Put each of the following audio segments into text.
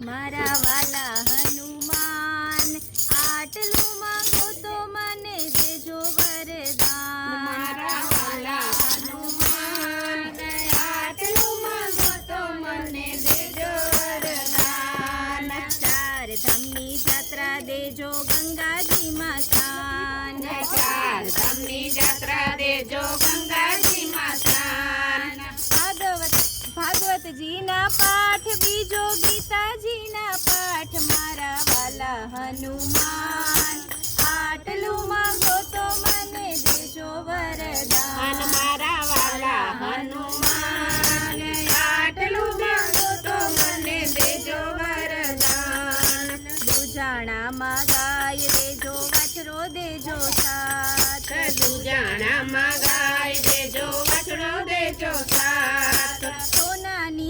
મારા વાલા હનુમાન આટલું માંગો તો મને દેજો વરદાન. મારા વાલા હનુમાન આટલું માંગો તો મને દેજો વરદાન. ચાર ધામની જાત્રા દેજો ગંગાજીમાં સ્થાન. ચાર ધામની જાત્રા દેજો ગંગાજીમાં ભાગવતજીના પાઠ બીજો ગીતાજીના પાઠ મારા વાલા હનુમાન. આટલું માંગો તો મને દેજો વરદાન. મારા વાલા હનુમાન આટલું માંગો તો મને દેજો વરદાન. દુજાણામાં ગાય દેજો વાછરો દેજો સાથ.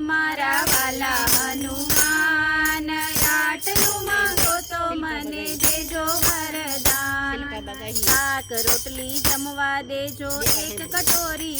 મારા વાલા હનુમાન આટલું માંગો તો મને દેજો વરદાન. શાક રોટલી જમવા દેજો એક કટોરી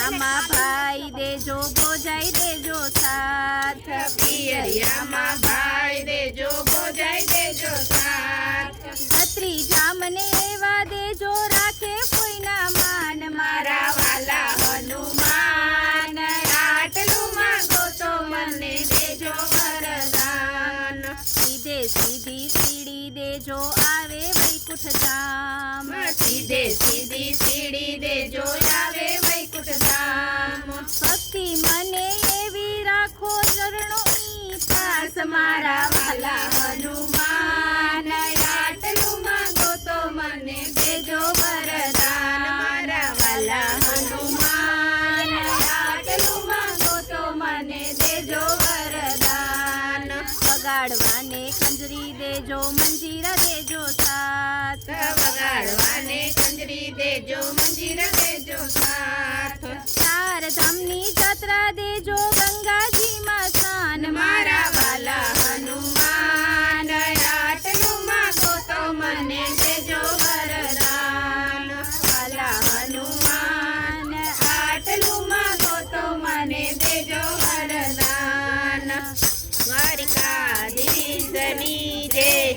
પિયરિયામાં ભાઈ દેજો ભોજાઈ દેજો સાથ. પિયરિયામાં ભાઈ દેજો ભોજાઈ દેજો સાથ. ભત્રીજા મને એવા દેજો રાખે કોઈના માન. મારા વાલા હનુમાન આટલું માંગો તો મને દેજો વરદાન. સીધે સીધી સીડી દેજો આવે વૈકુંઠ ધામ સીધે સીધી મારા વાલા હનુમાન આટલું માંગો તો મને દેજો વરદાન. મારા વાલા હનુમાન આટલું માંગો તો મને દેજો વરદાન. વગાડવાને કંજરી દેજો મંજીરા દેજો સાથ. વગાડવાને કંજરી દેજો મંજીરા દેજો સાથ. ચાર ધામની જત્રા દેજો